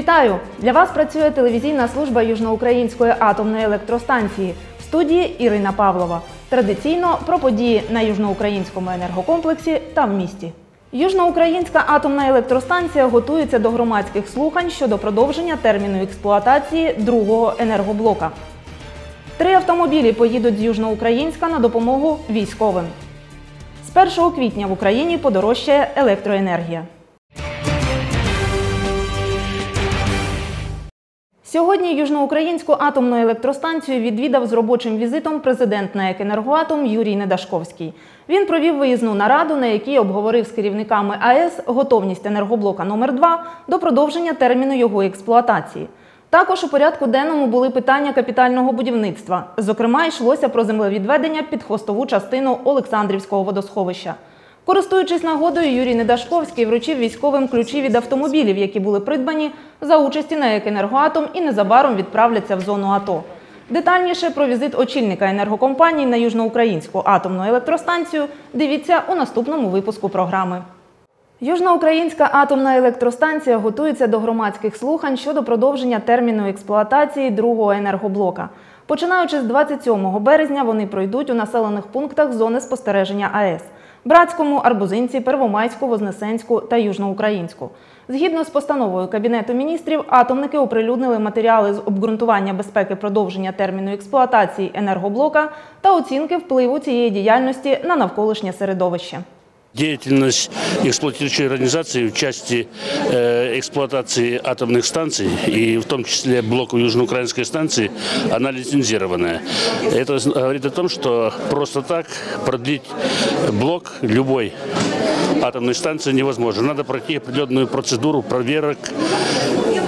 Вітаю! Для вас працює телевізійна служба Южноукраїнської атомної електростанції в студії Ірина Павлова. Традиційно про події на южноукраїнському енергокомплексі та в місті. Южноукраїнська атомна електростанція готується до громадських слухань щодо продовження терміну експлуатації другого енергоблока. Три автомобілі поїдуть з Южноукраїнська на допомогу військовим. З 1 квітня в Україні подорожчає електроенергія. Сьогодні Южноукраїнську атомну електростанцію відвідав з робочим візитом президент НАЕК «Енергоатом» Юрій Недашковський. Він провів виїзну нараду, на якій обговорив з керівниками АЕС готовність енергоблока номер 2 до продовження терміну його експлуатації. Також у порядку денному були питання капітального будівництва. Зокрема, йшлося про землевідведення під хвостову частину Олександрівського водосховища. Користуючись нагодою, Юрій Недашковський вручив військовим ключі від автомобілів, які були придбані за участі на «Енергоатом» і незабаром відправляться в зону АТО. Детальніше про візит очільника енергокомпанії на Южноукраїнську атомну електростанцію дивіться у наступному випуску програми. Южноукраїнська атомна електростанція готується до громадських слухань щодо продовження терміну експлуатації другого енергоблока. Починаючи з 27 березня, вони пройдуть у населених пунктах зони спостереження АЕС – Братському, Арбузинці, Первомайську, Вознесенську та Южноукраїнську. Згідно з постановою Кабінету міністрів, атомники оприлюднили матеріали з обґрунтування безпеки продовження терміну експлуатації енергоблока та оцінки впливу цієї діяльності на навколишнє середовище. Деятельность эксплуатирующей организации в части э, эксплуатации атомных станций и в том числе блоку Южноукраинской станции, она лицензированная. Это говорит о том, что просто так продлить блок любой атомной станции невозможно. Надо пройти определенную процедуру проверок,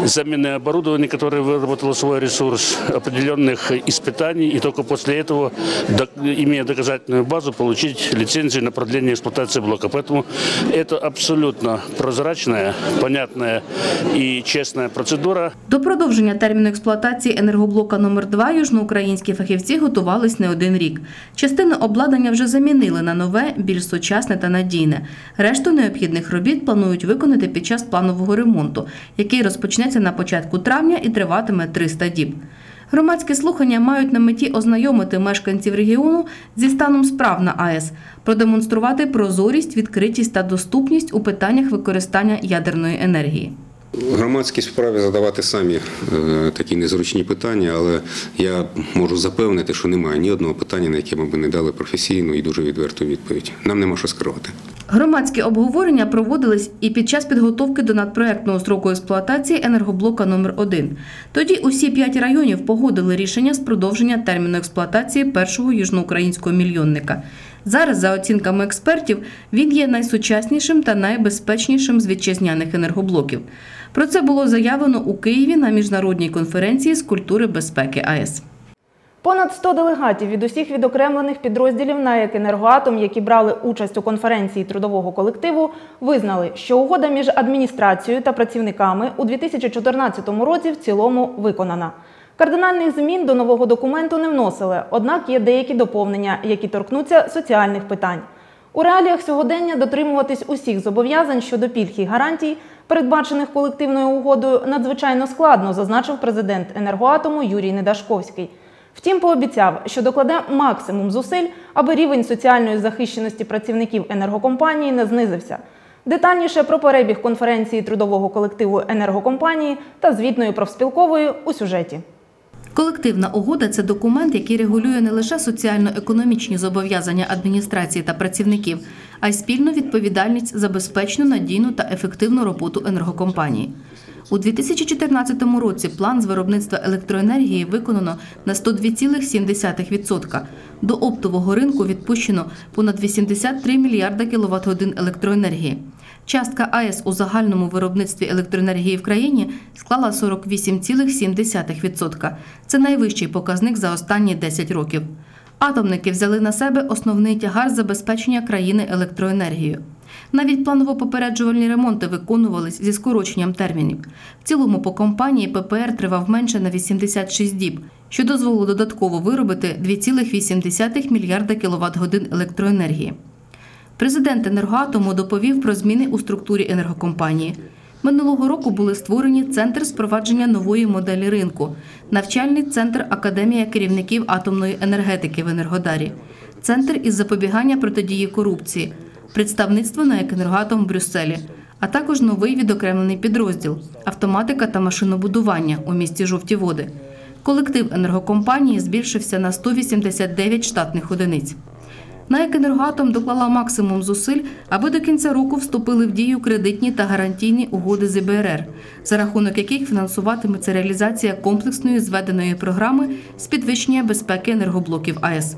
замены оборудования, которое выработало свой ресурс, определенных испытаний, и только после этого, имея доказательную базу, получить лицензию на продление эксплуатации блока. Поэтому это абсолютно прозрачная, понятная и честная процедура. До продовження терміну експлуатації енергоблока номер 2 южноукраїнські фахівці готувались не один рік. Частину обладнання вже замінили на нове, більш сучасне та надійне. Решту необхідних робіт планують виконати під час планового ремонту, який розпочнеться на початку травня і триватиме 300 діб. Громадські слухання мають на меті ознайомити мешканців регіону зі станом справ на АЕС, продемонструвати прозорість, відкритість та доступність у питаннях використання ядерної енергії. Громадські справі задавати самі е, такі незручні питання, але я можу запевнити, що немає ні одного питання, на яке ми б не дали професійну і дуже відверту відповідь. Нам нема що скривати. Громадські обговорення проводились і під час підготовки до надпроектного строку експлуатації енергоблока номер 1 Тоді усі п'ять районів погодили рішення з продовження терміну експлуатації першого южноукраїнського мільйонника. Зараз, за оцінками експертів, він є найсучаснішим та найбезпечнішим з вітчизняних енергоблоків. Про це було заявлено у Києві на міжнародній конференції з культури безпеки АЕС. Понад 100 делегатів від усіх відокремлених підрозділів НАЕК «Енергоатом», які брали участь у конференції трудового колективу, визнали, що угода між адміністрацією та працівниками у 2014 році в цілому виконана. Кардинальних змін до нового документу не вносили, однак є деякі доповнення, які торкнуться соціальних питань. У реаліях сьогодення дотримуватись усіх зобов'язань щодо пільг і гарантій, передбачених колективною угодою, надзвичайно складно, зазначив президент енергоатому Юрій Недашковський. Втім, пообіцяв, що докладе максимум зусиль, аби рівень соціальної захищеності працівників енергокомпанії не знизився. Детальніше про перебіг конференції трудового колективу енергокомпанії та звітної профспілкової у сюжеті. Колективна угода це документ, який регулює не лише соціально-економічні зобов'язання адміністрації та працівників, а й спільну відповідальність за безпечну, надійну та ефективну роботу енергокомпанії. У 2014 році план з виробництва електроенергії виконано на 102,7%. До оптового ринку відпущено понад 83 мільярда кВт годин електроенергії. Частка АЕС у загальному виробництві електроенергії в країні склала 48,7%. Це найвищий показник за останні 10 років. Атомники взяли на себе основний тягар забезпечення країни електроенергією. Навіть планово-попереджувальні ремонти виконувались зі скороченням термінів. В цілому по компанії ППР тривав менше на 86 діб, що дозволило додатково виробити 2,8 мільярда кВт годин електроенергії. Президент енергоатому доповів про зміни у структурі енергокомпанії. Минулого року були створені Центр спровадження нової моделі ринку, навчальний центр Академія керівників атомної енергетики в Енергодарі, Центр із запобігання протидії корупції, представництво на «Екенергоатом» в Брюсселі, а також новий відокремлений підрозділ автоматика та машинобудування у місті Жовті Води. Колектив енергокомпанії збільшився на 189 штатних одиниць. НАЕК «Енергоатом» доклала максимум зусиль, аби до кінця року вступили в дію кредитні та гарантійні угоди з ІБРР, за рахунок яких фінансуватиметься реалізація комплексної зведеної програми з підвищення безпеки енергоблоків АЕС.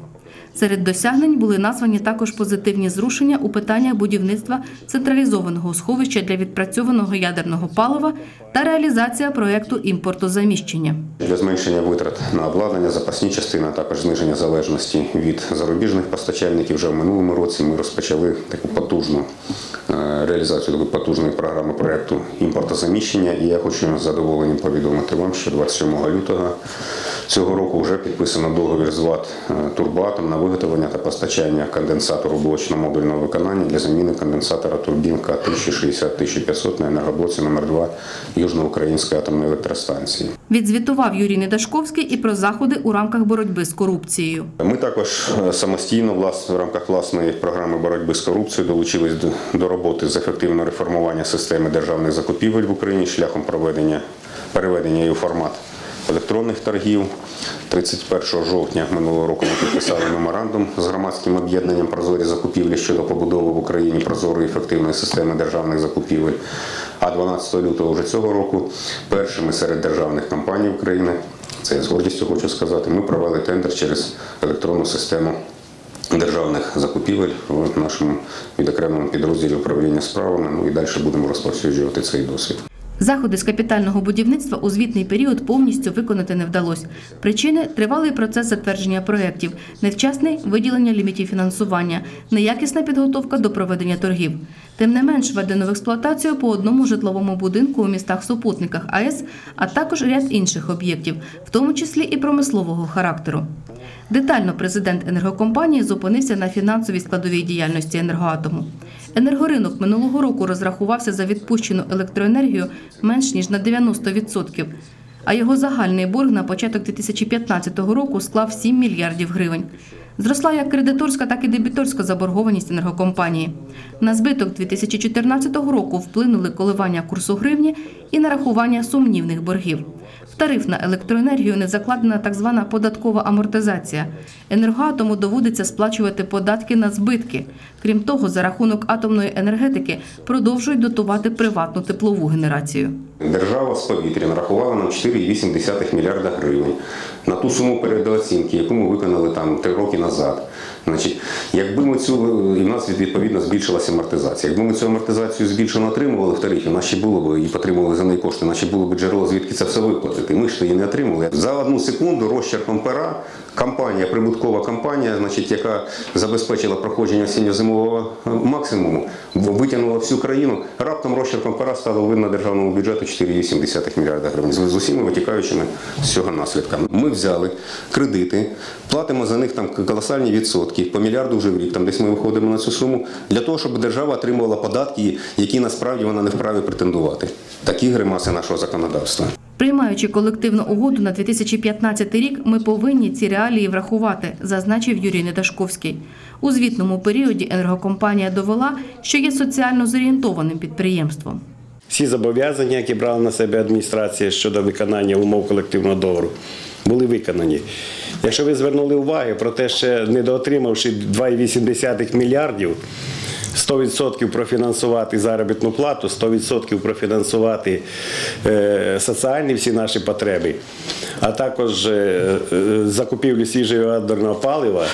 Серед досягнень були названі також позитивні зрушення у питаннях будівництва централізованого сховища для відпрацьованого ядерного палива та реалізація проєкту імпортозаміщення. Для зменшення витрат на обладнання, запасні частини, а також зниження залежності від зарубіжних постачальників вже в минулому році ми розпочали таку потужну е, реалізацію такої потужної програми проекту імпортозаміщення. І я хочу з задоволенням повідомити вам, що 27 лютого цього року вже підписано договір з ВАТ е, Турбоатом на виготовлення та постачання конденсатору блочно-модульного виконання для заміни конденсатора турбін К-1060-1500 на енергоблоці номер 2 Южноукраїнської атомної електростанції. Відзвітував Юрій Недашковський і про заходи у рамках боротьби з корупцією. Ми також е, самостійно в рамках власної програми боротьби з корупцією долучились до, до роботи з ефективного реформування системи державних закупівель в Україні шляхом проведення переведення її у формат електронних торгів. 31 жовтня минулого року ми підписали меморандум з громадським об'єднанням Прозорі закупівлі щодо побудови в Україні прозорої ефективної системи державних закупівель. А 12 лютого вже цього року першими серед державних компаній України, це я з гордістю хочу сказати, ми провели тендер через електронну систему державних закупівель в нашому відокремленому підрозділі управління справами. Ну і далі будемо розповсюджувати цей досвід. Заходи з капітального будівництва у звітний період повністю виконати не вдалося. Причини тривалий процес затвердження проєктів, невчасне виділення лімітів фінансування, неякісна підготовка до проведення торгів. Тим не менш, введено в експлуатацію по одному житловому будинку у містах-супутниках АЕС, а також ряд інших об'єктів, в тому числі і промислового характеру. Детально президент енергокомпанії зупинився на фінансовій складовій діяльності енергоатому. Енергоринок минулого року розрахувався за відпущену електроенергію менш ніж на 90%, а його загальний борг на початок 2015 року склав 7 мільярдів гривень. Зросла як кредиторська, так і дебіторська заборгованість енергокомпанії. На збиток 2014 року вплинули коливання курсу гривні і нарахування сумнівних боргів. В тариф на електроенергію не закладена так звана податкова амортизація. Енергоатому доводиться сплачувати податки на збитки. Крім того, за рахунок атомної енергетики продовжують дотувати приватну теплову генерацію. Держава з повітря нарахувала нам 4,8 мільярда гривень на ту суму передооцінки, яку ми виконали там три роки назад. Значить, якби ми цю і в нас відповідно збільшилася амортизація. Якби ми цю амортизацію збільшено отримували в тарифі, ще було б і отримували за неї кошти, ще було б джерело, звідки це все виплатити. Ми ж її не отримали. За одну секунду розчерком пера компанія, прибуткова компанія, значить, яка забезпечила проходження осінньо-зимового е, максимуму, витягнула всю країну. Раптом розчерком пера стало видно державному бюджету 4,8 мільярда гривень з усіма витікаючими з цього наслідками. Ми взяли кредити, платимо за них там колосальні відсотки, по мільярду вже в рік. Там десь ми виходимо на цю суму для того, щоб держава отримувала податки, які насправді вона не вправі претендувати. Такі гримаси нашого законодавства. Приймаючи колективну угоду на 2015 рік, ми повинні ці реалії врахувати, зазначив Юрій Недашковський. У звітному періоді енергокомпанія довела, що є соціально зорієнтованим підприємством. Всі зобов'язання, які брала на себе адміністрація щодо виконання умов колективного договору, були виконані. Якщо ви звернули увагу про те, що недоотримавши 2,8 мільярдів, 100% профінансувати заробітну плату, 100% профінансувати е, соціальні всі наші потреби, а також е, е, закупівлю свіжого ядерного палива,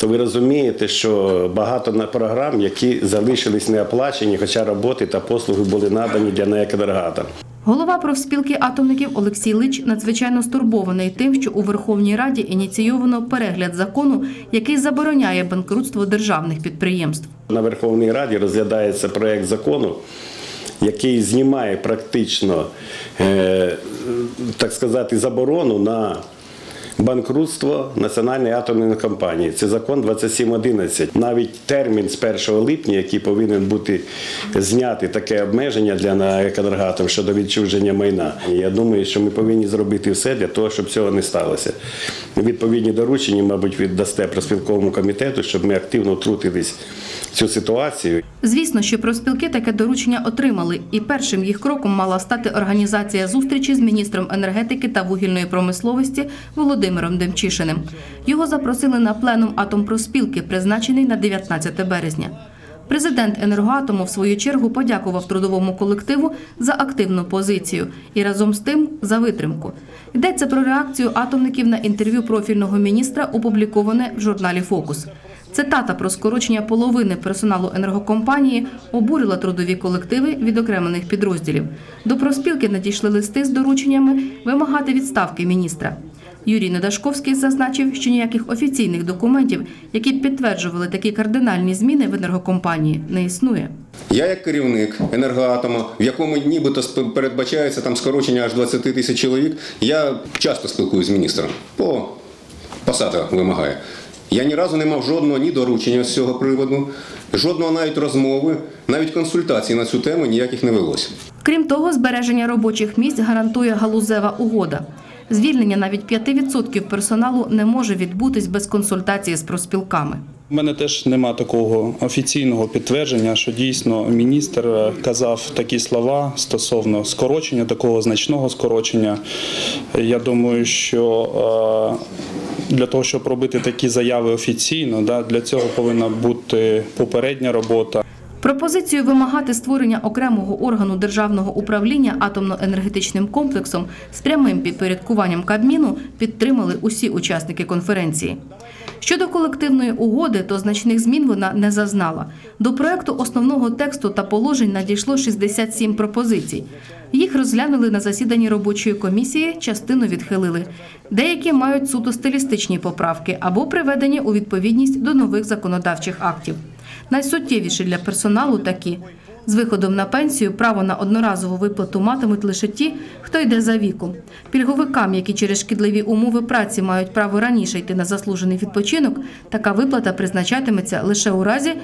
то ви розумієте, що багато програм, які залишились неоплачені, хоча роботи та послуги були надані для НЕК «Енергоатом». Голова профспілки атомників Олексій Лич надзвичайно стурбований тим, що у Верховній Раді ініційовано перегляд закону, який забороняє банкрутство державних підприємств. На Верховній Раді розглядається проєкт закону, який знімає практично, е, так сказати, заборону на банкрутство національної атомної компанії. Це закон 2711. Навіть термін з 1 липня, який повинен бути знятий таке обмеження для на «Енергоатом» щодо відчуження майна. Я думаю, що ми повинні зробити все для того, щоб цього не сталося. Відповідні доручення, мабуть, віддасте проспілковому комітету, щоб ми активно втрутились цю ситуацію. Звісно, що профспілки таке доручення отримали, і першим їх кроком мала стати організація зустрічі з міністром енергетики та вугільної промисловості Володимиром Демчишиним. Його запросили на пленум атомпроспілки, призначений на 19 березня. Президент енергоатому в свою чергу подякував трудовому колективу за активну позицію і разом з тим за витримку. Йдеться про реакцію атомників на інтерв'ю профільного міністра, опубліковане в журналі Фокус. Цитата про скорочення половини персоналу енергокомпанії обурила трудові колективи відокремлених підрозділів. До профспілки надійшли листи з дорученнями вимагати відставки міністра. Юрій Недашковський зазначив, що ніяких офіційних документів, які б підтверджували такі кардинальні зміни в енергокомпанії, не існує. Я як керівник енергоатому, в якому нібито передбачається там скорочення аж 20 тисяч чоловік, я часто спілкуюся з міністром. По посада вимагає. Я ні разу не мав жодного ні доручення з цього приводу, жодного навіть розмови, навіть консультацій на цю тему ніяких не велося. Крім того, збереження робочих місць гарантує галузева угода. Звільнення навіть 5% персоналу не може відбутись без консультації з профспілками. У мене теж нема такого офіційного підтвердження, що дійсно міністр е, казав такі слова стосовно скорочення, такого значного скорочення. Я думаю, що е, для того, щоб робити такі заяви офіційно, для цього повинна бути попередня робота. Пропозицію вимагати створення окремого органу державного управління атомно-енергетичним комплексом з прямим підпорядкуванням Кабміну підтримали усі учасники конференції. Щодо колективної угоди, то значних змін вона не зазнала. До проекту основного тексту та положень надійшло 67 пропозицій. Їх розглянули на засіданні робочої комісії, частину відхилили. Деякі мають суто стилістичні поправки або приведені у відповідність до нових законодавчих актів. Найсуттєвіші для персоналу такі. З виходом на пенсію право на одноразову виплату матимуть лише ті, хто йде за віком. Пільговикам, які через шкідливі умови праці мають право раніше йти на заслужений відпочинок, така виплата призначатиметься лише у разі,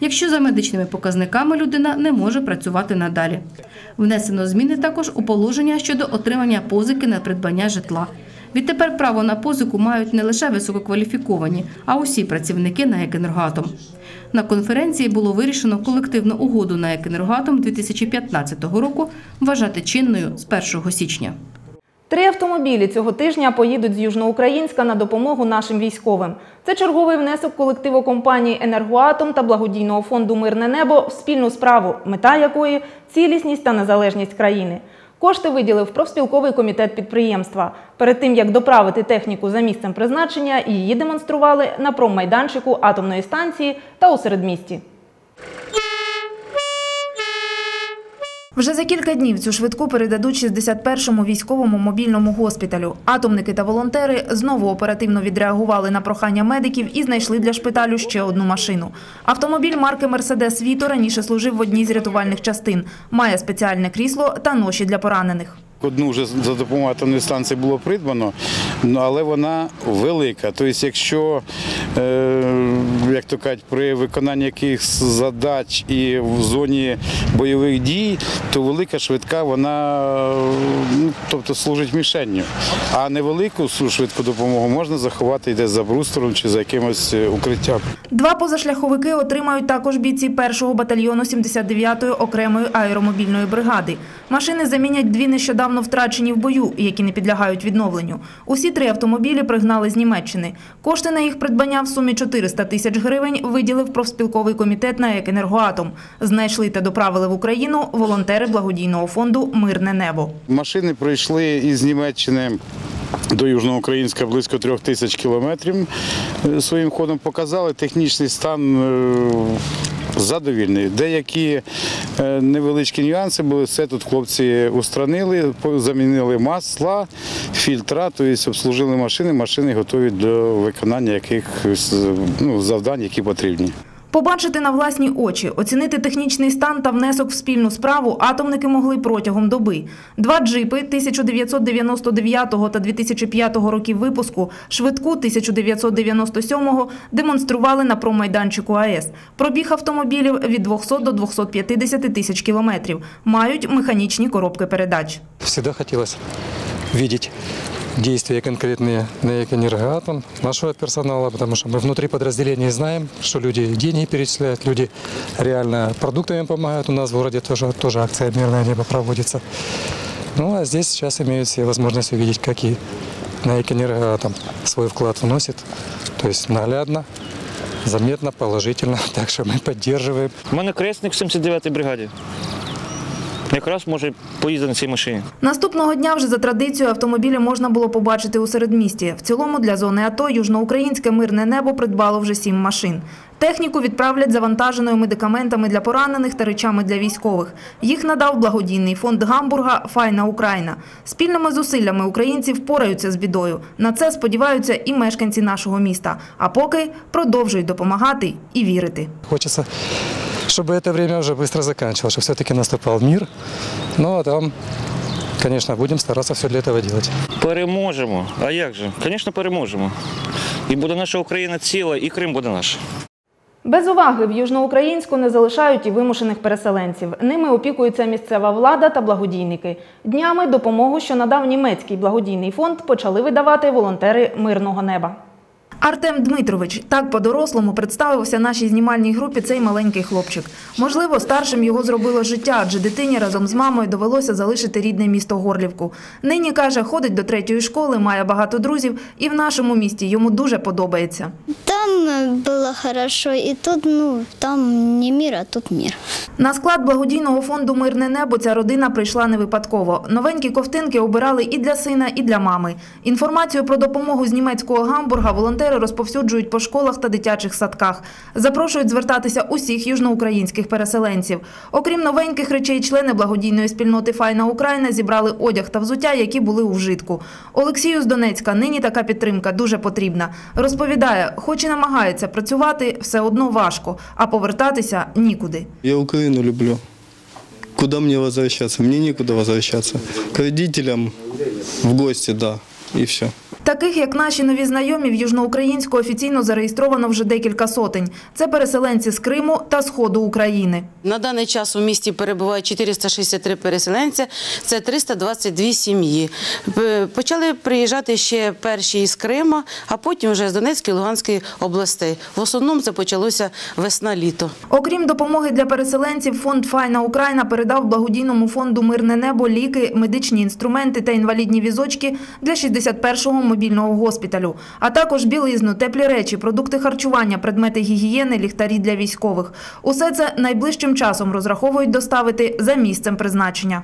якщо за медичними показниками людина не може працювати надалі. Внесено зміни також у положення щодо отримання позики на придбання житла. Відтепер право на позику мають не лише висококваліфіковані, а усі працівники на «Екенергоатом». На конференції було вирішено колективну угоду на «Екенергоатом» 2015 року вважати чинною з 1 січня. Три автомобілі цього тижня поїдуть з Южноукраїнська на допомогу нашим військовим. Це черговий внесок колективу компанії Енергоатом та благодійного фонду Мирне небо в спільну справу, мета якої цілісність та незалежність країни. Кошти виділив профспілковий комітет підприємства. Перед тим як доправити техніку за місцем призначення, її демонстрували на проммайданчику атомної станції та у середмісті. Вже за кілька днів цю швидку передадуть 61-му військовому мобільному госпіталю. Атомники та волонтери знову оперативно відреагували на прохання медиків і знайшли для шпиталю ще одну машину. Автомобіль марки Мерседес Віто раніше служив в одній з рятувальних частин. Має спеціальне крісло та ноші для поранених. Одну вже за допомогою атомної станції було придбано, ну, але вона велика. Тобто, якщо, е, як то кажуть, при виконанні якихось задач і в зоні бойових дій, то велика швидка вона ну, тобто, служить мішенню. А невелику швидку допомогу можна заховати десь за брустером чи за якимось е, укриттям. Два позашляховики отримають також бійці першого батальйону 79-ї окремої аеромобільної бригади. Машини замінять дві нещодавно втрачені в бою, які не підлягають відновленню. Усі три автомобілі пригнали з Німеччини. Кошти на їх придбання в сумі 400 тисяч гривень виділив профспілковий комітет на «Екенергоатом». Знайшли та доправили в Україну волонтери благодійного фонду «Мирне небо». Машини пройшли із Німеччини. До Южноукраїнська близько трьох тисяч кілометрів е, своїм ходом показали технічний стан е, задовільний. Деякі е, невеличкі нюанси були. Все тут хлопці устранили, замінили масла, фільтра, тобто обслужили машини. Машини готові до виконання якихось ну, завдань, які потрібні. Побачити на власні очі, оцінити технічний стан та внесок в спільну справу атомники могли протягом доби. Два джипи 1999 та 2005 років випуску, швидку 1997 демонстрували на промайданчику АЕС. Пробіг автомобілів від 200 до 250 тисяч кілометрів. Мають механічні коробки передач. Всегда хотелось видеть действия конкретные на «Энергоатом» нашего персонала, потому что мы внутри подразделения знаем, что люди деньги перечисляют, люди реально продуктами помогают. У нас в городе тоже, тоже акция «Мирное небо» проводится. Ну а здесь сейчас имеют все возможность увидеть, как и на «Энергоатом» свой вклад вносит. То есть наглядно, заметно, положительно. Так что мы поддерживаем. У мене кресник в 79-й бригаді. Якраз може поїздити на цій машині. Наступного дня вже за традицією автомобілі можна було побачити у середмісті. В цілому для зони АТО южноукраїнське мирне небо придбало вже сім машин. Техніку відправлять завантаженою медикаментами для поранених та речами для військових. Їх надав благодійний фонд Гамбурга Файна Україна. Спільними зусиллями українці впораються з бідою. На це сподіваються і мешканці нашого міста. А поки продовжують допомагати і вірити. Хочется, чтобы это время уже быстро заканчивалось, чтобы все-таки наступал мир. Ну а там, конечно, будем стараться все для этого делать. Переможемо. А як же? Звісно, переможемо. І буде наша Україна ціла, і Крим буде наш. Без уваги в Южноукраїнську не залишають і вимушених переселенців. Ними опікується місцева влада та благодійники. Днями допомогу, що надав німецький благодійний фонд, почали видавати волонтери мирного неба. Артем Дмитрович так по-дорослому представився нашій знімальній групі цей маленький хлопчик. Можливо, старшим його зробило життя, адже дитині разом з мамою довелося залишити рідне місто Горлівку. Нині каже, ходить до третьої школи, має багато друзів, і в нашому місті йому дуже подобається. Там э, было хорошо, и тут, ну, там не мир, а тут мир. На склад благодійного фонду Мирне небо ця родина прийшла не випадково. Новенькі ковтинки обирали і для сина, і для мами. Інформацію про допомогу з німецького гамбурга волонтери розповсюджують по школах та дитячих садках. Запрошують звертатися усіх южноукраїнських переселенців. Окрім новеньких речей, члени благодійної спільноти Файна Україна зібрали одяг та взуття, які були у вжитку. Олексію з Донецька нині така підтримка дуже потрібна. Розповідає, хоч і намагається працювати, все одно важко, а повертатися нікуди. Я Украину люблю. Куда мне возвращаться? Мне некуда возвращаться. К родителям, в гости, да, и все. Таких, як наші нові знайомі, в Южноукраїнську офіційно зареєстровано вже декілька сотень. Це переселенці з Криму та Сходу України. На даний час у місті перебуває 463 переселенця, це 322 сім'ї. Почали приїжджати ще перші із Крима, а потім вже з Донецької Луганської областей. В основному це почалося весна-літо. Окрім допомоги для переселенців, фонд Файна Україна передав благодійному фонду Мирне небо ліки, медичні інструменти та інвалідні візочки для 61-го мобільного госпіталю, а також білизну, теплі речі, продукти харчування, предмети гігієни, ліхтарі для військових. Усе це найближчим часом розраховують доставити за місцем призначення.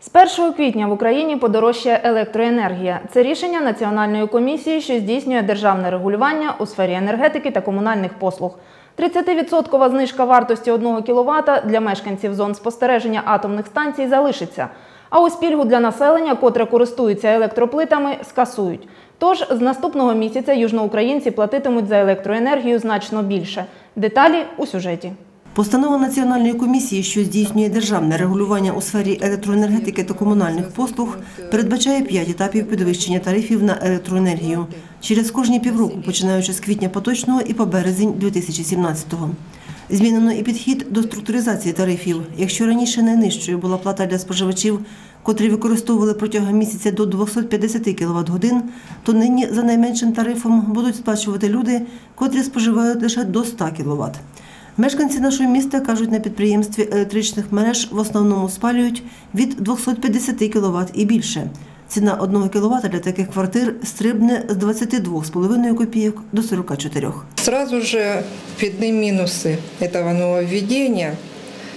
З 1 квітня в Україні подорожчає електроенергія. Це рішення Національної комісії, що здійснює державне регулювання у сфері енергетики та комунальних послуг. 30% знижка вартості 1 кВт для мешканців зон спостереження атомних станцій залишиться. А ось пільгу для населення, котре користується електроплитами, скасують. Тож з наступного місяця южноукраїнці платитимуть за електроенергію значно більше. Деталі у сюжеті. Постанова Національної комісії, що здійснює державне регулювання у сфері електроенергетики та комунальних послуг, передбачає п'ять етапів підвищення тарифів на електроенергію через кожні півроку, починаючи з квітня поточного і по березень 2017-го. Змінено і підхід до структуризації тарифів. Якщо раніше найнижчою була плата для споживачів, котрі використовували протягом місяця до 250 квт годин, то нині за найменшим тарифом будуть сплачувати люди, котрі споживають лише до 100 кВт. Мешканці нашого міста кажуть, на підприємстві електричних мереж в основному спалюють від 250 кВт і більше. Ціна 1 кВт для таких квартир стрибне з 22,5 копійок до 44. Сразу же видны минусы этого нововведения,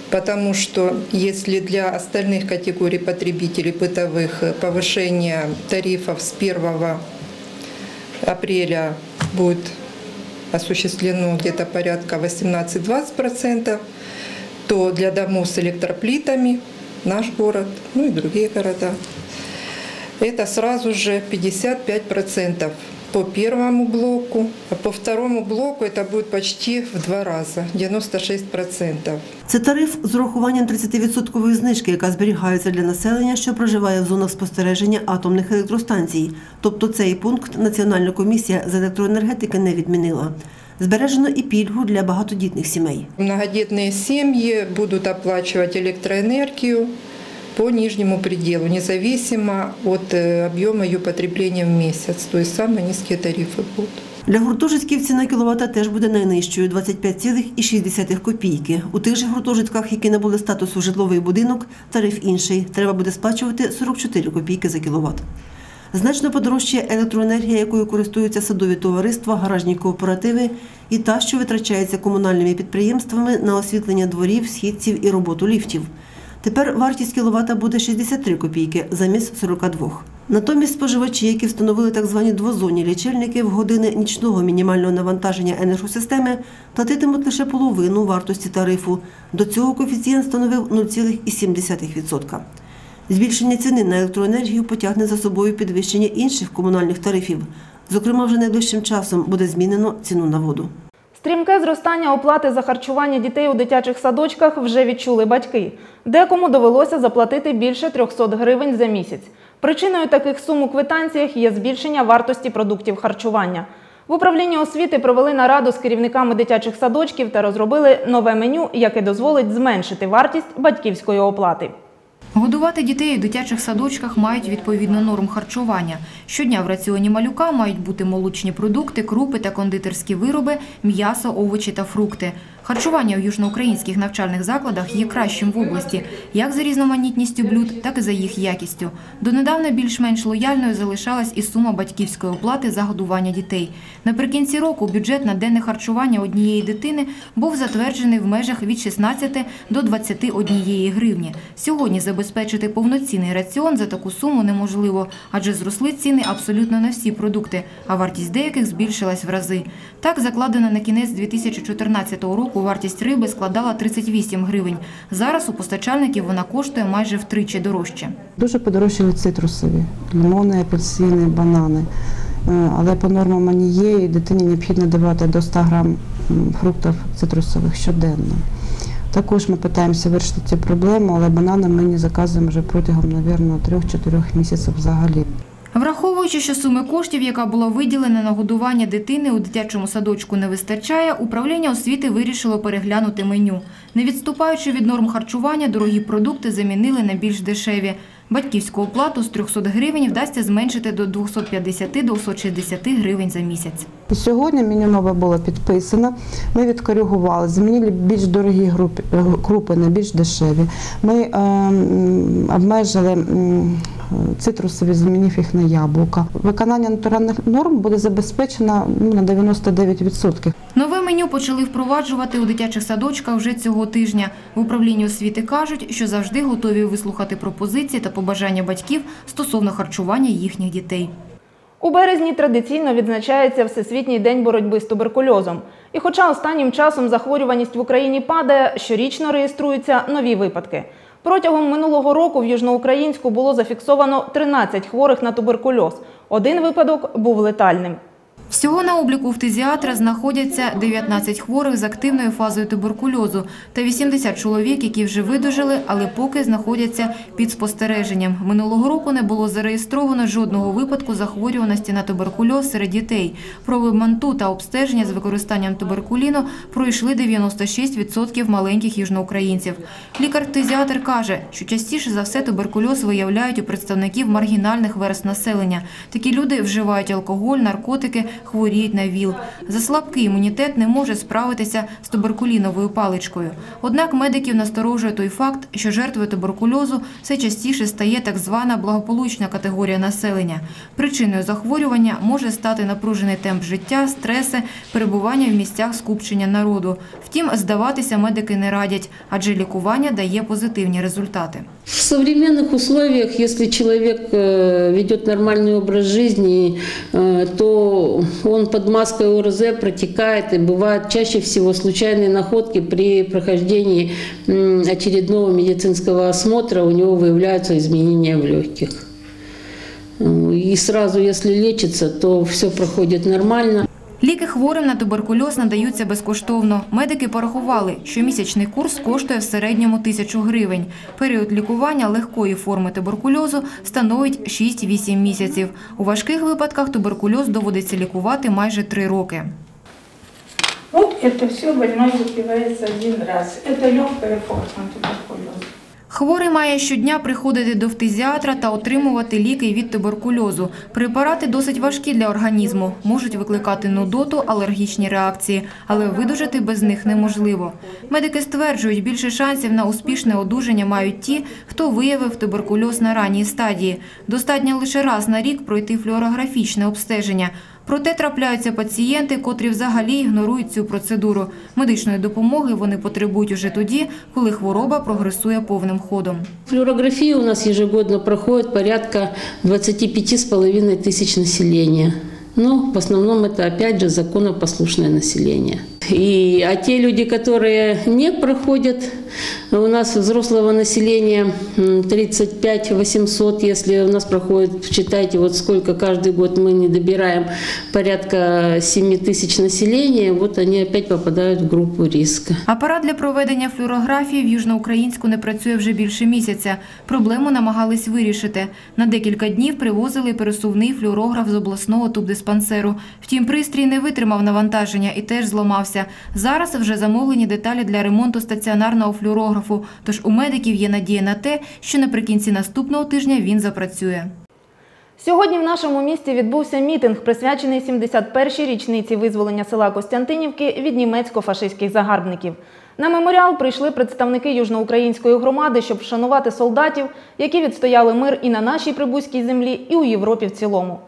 потому что если для остальных категорий потребителей бытовых повышение тарифов с 1 апреля будет осуществлено где-то порядка 18-20%, то для домов с электроплитами, наш город, ну и другие города, это сразу же 55% по первому блоку, а по второму блоку это будет почти в два раза, 96%. Це тариф з урахуванням 30% знижки, яка зберігається для населення, що проживає в зонах спостереження атомних електростанцій. Тобто цей пункт Національна комісія з електроенергетики не відмінила. Збережено і пільгу для багатодітних сімей. Многодетные семьи будут оплачивать электроэнергию по нижнему пределу, независимо от э, объема ее потребления в месяц. То есть самые низкие тарифы будут. Для гуртожитків ціна кіловата теж буде найнижчою 25,6 копійки. У тих же гуртожитках, які набули статусу житловий будинок, тариф інший. Треба буде сплачувати 44 копійки за кіловат. Значно подорожчає електроенергія, якою користуються садові товариства, гаражні кооперативи і та, що витрачається комунальними підприємствами на освітлення дворів, східців і роботу ліфтів. Тепер вартість кіловата буде 63 копійки замість 42. Натомість споживачі, які встановили так звані двозонні лічильники в години нічного мінімального навантаження енергосистеми, платитимуть лише половину вартості тарифу. До цього коефіцієнт становив 0,7%. Збільшення ціни на електроенергію потягне за собою підвищення інших комунальних тарифів. Зокрема, вже найближчим часом буде змінено ціну на воду. Стрімке зростання оплати за харчування дітей у дитячих садочках вже відчули батьки. Декому довелося заплатити більше 300 гривень за місяць. Причиною таких сум у квитанціях є збільшення вартості продуктів харчування. В управлінні освіти провели нараду з керівниками дитячих садочків та розробили нове меню, яке дозволить зменшити вартість батьківської оплати. Годувати дітей у дитячих садочках мають відповідно норм харчування. Щодня в раціоні малюка мають бути молочні продукти, крупи та кондитерські вироби, м'ясо, овочі та фрукти. Харчування у южноукраїнських навчальних закладах є кращим в області, як за різноманітністю блюд, так і за їх якістю. Донедавна більш-менш лояльною залишалась і сума батьківської оплати за годування дітей. Наприкінці року бюджет на денне харчування однієї дитини був затверджений в межах від 16 до 21 гривні. Сьогодні забезпечити повноцінний раціон за таку суму неможливо, адже зросли ціни абсолютно на всі продукти, а вартість деяких збільшилась в рази. Так, закладена на кінець 2014 року вартість риби складала 38 гривень. Зараз у постачальників вона коштує майже втричі дорожче. Дуже подорожчали цитрусові, лимони, апельсини, банани. Е, Але по нормам анієї дитині необхідно давати до 100 грам фруктів цитрусових щоденно. Також ми намагаємося вирішити цю проблему, але банани ми не заказуємо вже протягом, мабуть, 3-4 місяців взагалі. Враховуючи, що суми коштів, яка була виділена на годування дитини у дитячому садочку, не вистачає, управління освіти вирішило переглянути меню. Не відступаючи від норм харчування, дорогі продукти замінили на більш дешеві. Батьківську оплату з 300 гривень вдасться зменшити до 250-260 гривень за місяць. Сьогодні меню нове було підписано. Ми відкоригували, замінили більш дорогі групи, е, на більш дешеві. Ми е, обмежили цитрусові, замінив їх на яблука. Виконання натуральних норм буде забезпечено ну, на 99%. Нове меню почали впроваджувати у дитячих садочках вже цього тижня. В управлінні освіти кажуть, що завжди готові вислухати пропозиції та побажання батьків стосовно харчування їхніх дітей. У березні традиційно відзначається Всесвітній день боротьби з туберкульозом. І хоча останнім часом захворюваність в Україні падає, щорічно реєструються нові випадки. Протягом минулого року в Южноукраїнську було зафіксовано 13 хворих на туберкульоз. Один випадок був летальним. Всього на обліку в фтизіатра знаходяться 19 хворих з активною фазою туберкульозу та 80 чоловік, які вже видужали, але поки знаходяться під спостереженням. Минулого року не було зареєстровано жодного випадку захворюваності на туберкульоз серед дітей. Проби манту та обстеження з використанням туберкуліну пройшли 96% маленьких южноукраїнців. Лікар-фтизіатр каже, що частіше за все туберкульоз виявляють у представників маргінальних верст населення. Такі люди вживають алкоголь, наркотики, хворіють на ВІЛ. За слабкий імунітет не може справитися з туберкуліновою паличкою. Однак медиків насторожує той факт, що жертвою туберкульозу все частіше стає так звана благополучна категорія населення. Причиною захворювання може стати напружений темп життя, стреси, перебування в місцях скупчення народу. Втім, здаватися медики не радять, адже лікування дає позитивні результати. В современных условиях, если человек э, ведет нормальный образ жизни, э, то он под маской ОРЗ протекает, и бывают чаще всего случайные находки при прохождении м, очередного медицинского осмотра, у него выявляются изменения в легких. Э, И сразу, если лечится, то все проходит нормально. Ліки хворим на туберкульоз надаються безкоштовно. Медики порахували, що місячний курс коштує в середньому тисячу гривень. Період лікування легкої форми туберкульозу становить 6-8 місяців. У важких випадках туберкульоз доводиться лікувати майже 3 роки. Вот это все больной выпивается один раз. Это легкая форма туберкулеза. Хворий має щодня приходити до фтизіатра та отримувати ліки від туберкульозу. Препарати досить важкі для організму, можуть викликати нудоту, алергічні реакції, але видужати без них неможливо. Медики стверджують, більше шансів на успішне одужання мають ті, хто виявив туберкульоз на ранній стадії. Достатньо лише раз на рік пройти флюорографічне обстеження. Проте трапляються пацієнти, котрі взагалі ігнорують цю процедуру. Медичної допомоги вони потребують уже тоді, коли хвороба прогресує повним ходом. Флюорографія у нас ежегодно проходить порядка 25,5 тисяч населення. Ну, в основному це, опять же законопослушне население. И, а те люди, которые не проходят, у нас взрослого населения м, 35 800, если у нас проходит, считайте, вот сколько каждый год мы не добираем, порядка 7 тысяч населения, вот они опять попадают в группу риска. Апарат для проведення флюорографії в Южноукраїнську не працює вже більше місяця. Проблему намагались вирішити. На декілька днів привозили пересувний флюорограф з обласного тубдиспансеру. Втім, пристрій не витримав навантаження і теж зламався. Зараз вже замовлені деталі для ремонту стаціонарного флюорографу. Тож у медиків є надія на те, що наприкінці наступного тижня він запрацює. Сьогодні в нашому місті відбувся мітинг, присвячений 71-й річниці визволення села Костянтинівки від німецько-фашистських загарбників. На меморіал прийшли представники южноукраїнської громади, щоб вшанувати солдатів, які відстояли мир і на нашій прибузькій землі, і у Європі в цілому.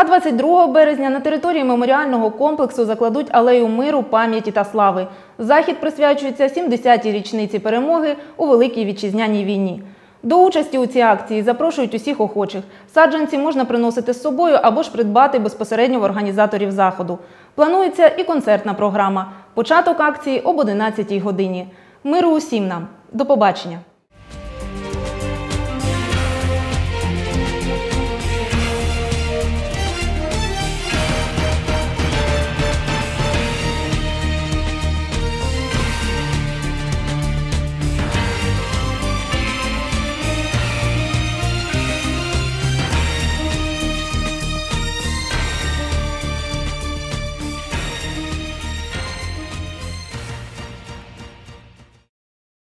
А 22 березня на території меморіального комплексу закладуть алею миру, пам'яті та слави. Захід присвячується 70-й річниці перемоги у Великій Вітчизняній війні. До участі у цій акції запрошують усіх охочих. Саджанці можна приносити з собою або ж придбати безпосередньо в організаторів заходу. Планується і концертна програма. Початок акції об 11 годині. Миру усім нам. До побачення!